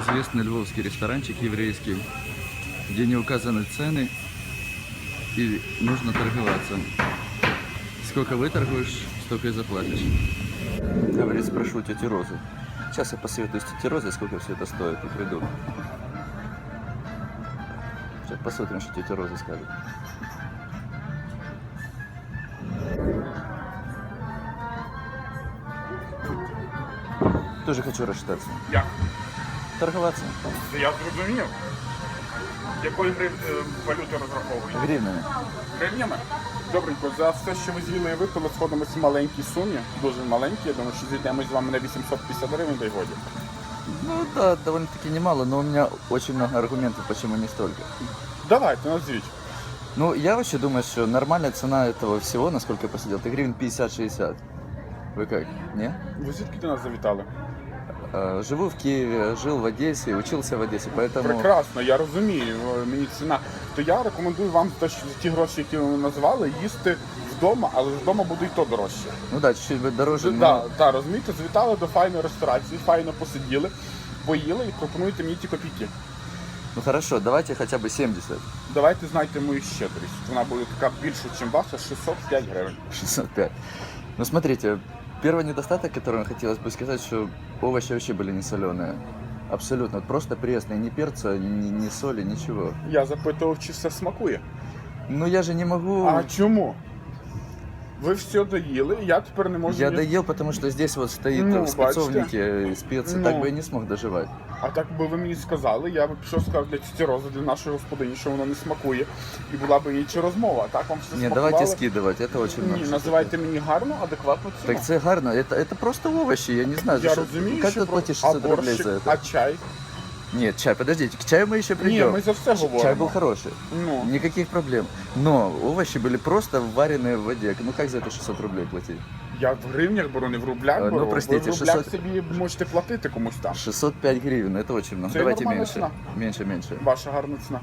известный львовский ресторанчик еврейский, где не указаны цены и нужно торговаться. Сколько выторгуешь, столько и заплатишь. Говорит, спрошу у тети Розы. Сейчас я посоветую с тетей Розой, сколько все это стоит, и приду. Сейчас посмотрим, что тетя Роза скажет. Тоже хочу рассчитаться. Як? Торговаться Я зрозумів. Якої грив... е, валюти розраховуєте? гривнами. Гривнями? Добренько, за все, що ви з'їли і випили, сходимося в маленькій сумі, дуже маленькій. Я думаю, що зійдемо з вами на 850 гривень, дай годі. Ну да, довольно-таки немало, но у меня очень много аргументов, почему не столько. Давайте, назвіть. Ну, я вообще думаю, что нормальная цена этого всего, насколько я посидел, это гривен 50-60. Вы как? Не? Ви звідки до нас завітали? Э, Живу в Киеве, жил в Одессе, учился в Одессе, поэтому... Прекрасно, я розумію, е, мені ціна. То я рекомендую вам за те, що за ті гроші, які ви назвали, їсти вдома, але вдома буде і то дорожче. Ну да, чуть-чуть будет дороже, но... Так, так, розумієте, завітали до файної ресторації, файно посиділи, поїли і пропонуєте мені ті копійки. Ну хорошо, давайте хотя бы 70. Давайте знайте мою щедрість. Вона буде така більша, ніж ваша, 605 гривень. 605. Ну смотрите, первый недостаток, который хотелось бы сказать, что овощи вообще были не соленые. Абсолютно. Вот Просто пресные, ни перца, ни, ни соли, ничего. Я запитував, чи все смакує. Ну я же не могу... А чому? Ви все доїли, і я тепер не можу. Я ні- доел, потому что здесь вот стоит Ну, в спецовнике специи, Ну. так бы и не смог доживать. А так би ви мені сказали, я б пішов сказав для тіті Рози, для нашої господині, що воно не смакує. І була б інша розмова. А так вам все Не, смакувало? давайте скидывать, это очень Ні, много. називайте мені гарну, адекватну ціну. Так це гарно, это, это просто овощи, я не знаю. я за что- розумію, Как що ты про- платишь а 600 рублей борщик, за это? а чай? Нет, чай, подождите, к чаю мы еще Ні, придем. ми за все Чай говоримо. был хороший, Ну, никаких проблем. Но овощи были просто вареные в воде. Ну как за это 600 рублей платить? я в гривнях беру, не в рублях Е, ну, беру. простите, ви в рублях 600 собі можете платити комусь там. 605 гривен, это очень много. Це Давайте нормальна меньше. ціна. Меньше, меньше. Ваша гарна ціна.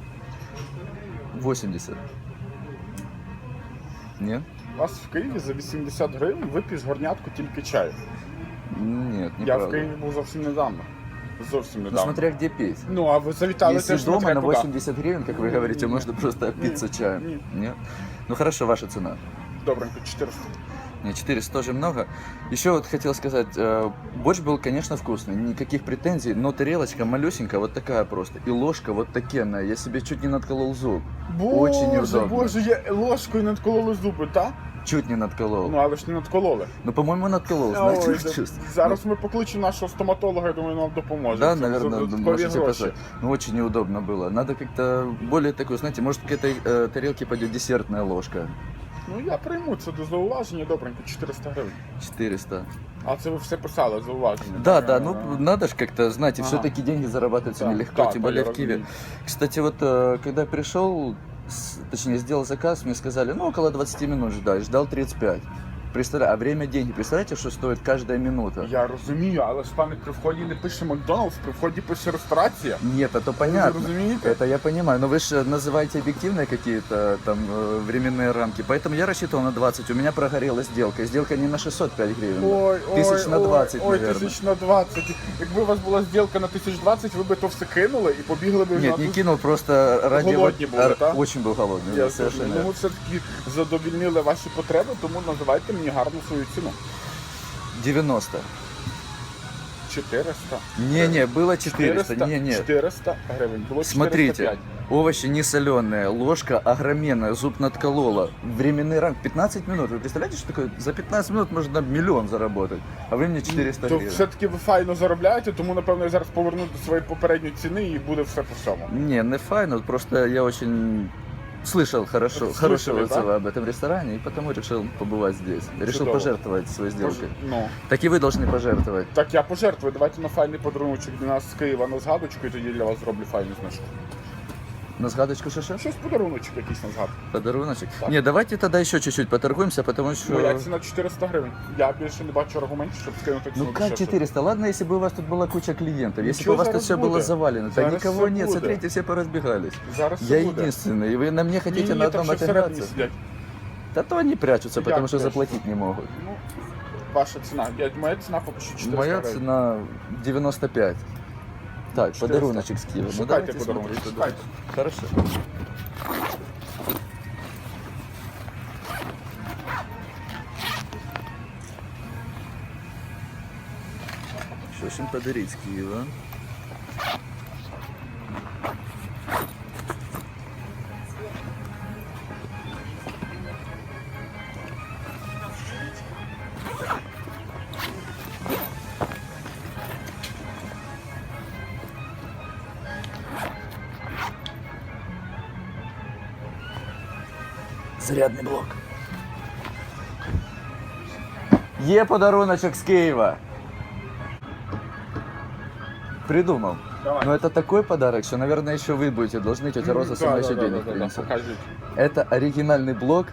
80. Нет? У вас в Києві за 80 гривень вип'єш горнятку тільки чаю. Нет, Я в неправда. Києві був зовсім недавно. Зовсім Ну недавно. смотря где пить. Ну, а ви завітали Если теж дома смотря на куди. 80 гривен, как вы говорите, Не. можно просто опиться Не. чаем. Не. Нет? Ну хорошо, ваша цена. Добренько, 400. Не, 400 тоже много. Еще вот хотел сказать, э, борщ был, конечно, вкусный, никаких претензий, но тарелочка малюсенькая, вот такая просто, и ложка вот такенная, я себе чуть не надколол зуб, Боже, Очень неудобно. боже, я ложкою надкололи зуби, так? чуть не надколол. Ну, але ж не надкололи. Ну, по-моему, надколол, знаете, Ой, да- чувство. Зараз ми покличемо нашого стоматолога, я думаю, нам допоможе. Да, Це наверное, додаткові можете гроші. позвать. Ну, очень неудобно было. Надо как-то более такую, знаете, может, к этой э, тарелке пойдет десертная ложка. Ну, я прийму це до зауваження, добренько, 400 гривень. 400. А це ви все писали, зауваження. Да, так? да, ну надо же как-то, знаете, Ага. все-таки деньги зарабатываются Да, нелегко, да, тем да, более я в Киеве. разумею. Кстати, вот э, когда пришел, с- точнее сделал заказ, мне сказали, ну около 20 минут ждать, ждал 35. Представляю, а время деньги, представляете, что стоит каждая минута? Я розумію, але ж пане при вході не пише Макдоналдс, при вході пише ресторація. Нет, это Ви понятно. розумієте? Это я понимаю, но вы же называете объективные какие-то там э, временные рамки, поэтому я рассчитывал на 20, у меня прогорела сделка, и сделка не на 605 гривен. Ой, ой, Тисяч на 20, ой, ой, наверно. тисяч на 20. Якби у вас була зділка на 1020, ви би то все кинули і побігли би Нет, на не кинул, просто ради... Голодні вот- були, ар- так? Очень был голодный, Я да, совершенно. Ну, ми все-таки задовільнили ваші потреби, тому називайте мені гарну свою ціну. 90. 400. Не-не, было 400, 400, не-не. 400 гривень. Було Смотрите, 405. овощи не соленые, ложка огроменная, зуб надколола, временный ранг 15 минут. Вы представляете, что такое? За 15 минут можно миллион заработать, а вы мне 400 То гривен. все-таки ви файно заробляєте, тому напевно я зараз поверну до своєї попередньої ціни і буде все по всьому. Не, не файно, просто я очень слышал хорошо, Слышали, хорошие да? отзывы об этом ресторане, и потому решил побывать здесь. Решил Чудово. пожертвовать своей сделкой. Ну, Так и вы должны пожертвовать. так я пожертвую. Давайте на файний подаруночок для нас з Києва на згадочку, і тоді для вас зроблю файну знижку. На згадочку шише? Щось подаруночок якийсь на згадку. Подаруночек. Так. Не, давайте тогда еще чуть-чуть поторгуемся, потому что... Моя ціна 400 гривень. Я більше не бачу аргументів, щоб скинути ціну Ну как дешевше. 400? Ладно, если бы у вас тут была куча клиентов, если Ничего бы у вас тут зараз все было буде. завалено. Да Зараз никого все нет, буде. смотрите, все поразбегались. Зараз Я все буде. единственный, и вы на мне хотите Ні, на ні, там одном ще всередині отыграться? сидять. Да то они прячутся, Як потому что прячутся? заплатить не могут. Ну, ваша ціна. Я, моя ціна поки що 400 Моя гривень. цена 95. Так, подаруночек с Киева. Ну, Шукайте давайте подарунок, смотреть. шукайте. Хорошо. Що ж їм подарить з Києва? Зарядний блок. Є подаруночок з Києва. Придумал. Давай. Но это такой подарок, что, наверное, еще вы будете должны. Тетя Роза сама еще денег принесет. Покажіть. Это оригинальный блок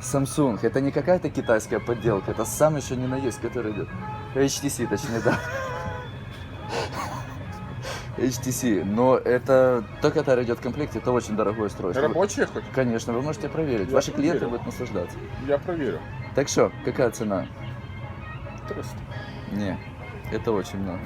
Samsung. Это не какая-то китайская подделка. Это сам еще не на есть, который идет. HTC, точнее, да. HTC. Но это то, который идет в комплекте, это очень дорогое устройство. Робочі хоч? Конечно, вы можете проверить. Я Ваши клиенты проверю. будут наслаждаться. Я провірю. Так что, какая цена? 300. Не, это очень много.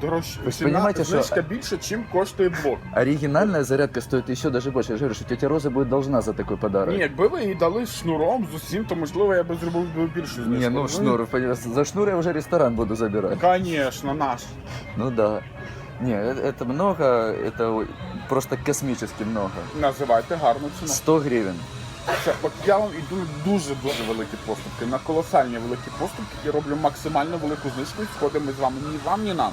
Дорожче. Ви ж Ціна, понімаєте, що- знижка більше, чим коштує блок. Оригинальная зарядка стоит еще даже больше. Я же говорю, что тетя Роза будет должна за такой подарок. Ні, якби ви їй дали шнуром з усім, то можливо я би зробив би більшу знижку. Не, ну шнур, понимаешь, за шнур я уже ресторан буду забирать. Звісно, наш. Ну да. Не, э- это много, это о- просто космически много. Називайте гарну ціну. 100 гривен. Це, от я вам іду на дуже-дуже великі поступки, на колосальні великі поступки і роблю максимально велику знижку. і Сходимо з вами ні вам, ні нам.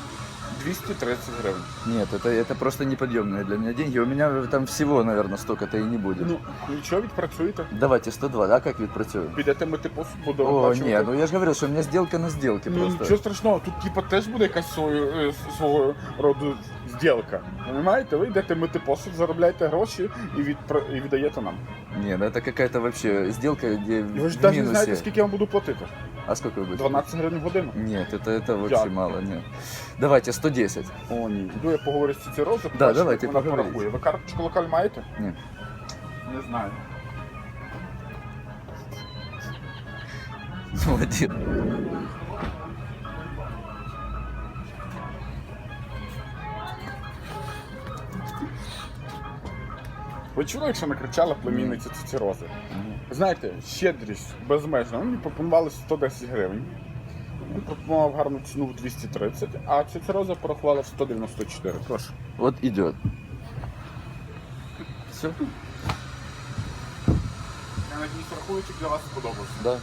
230 гривень. Нет, это, это просто неподъемные для меня деньги. У меня там всего, наверное, столько-то и не будет. Ну, нічого відпрацюєте. Давайте 102, да, как вид против? Підете мити посуд, буду О, оплачувати. нет, ну я же говорил, что у меня сделка на сделке Ну просто. нічого страшного, тут типа теж буде якась свою, е, свого роду зділка. Понимаєте? Ви йдете мити посуд, заробляєте гроші і, відпра- і віддаєте нам. Не, ну это какая-то вообще сделка, где І ви ж в навіть не минусе. знаєте, скільки я вам буду платити. А сколько вы будете? 12 гривень в годину. Нет, это, это вообще Дякую. мало, нет. Давайте 110. О, ні. Іду я поговорю з цією розою, Да, давайте, вона поговоріть. порахує. Ви карточку локаль маєте? Ні. Не знаю. Молодец. Ви чули, якщо накричала племінниця ціці рози? Знаєте, щедрість безмежна. Мені пропонували 110 гривень. Він пропонував гарну ціну в 230, а ця роза порахувала в 194. Прошу. Вот идет. Все? Я надіюсь, чи для вас сподобався. Да.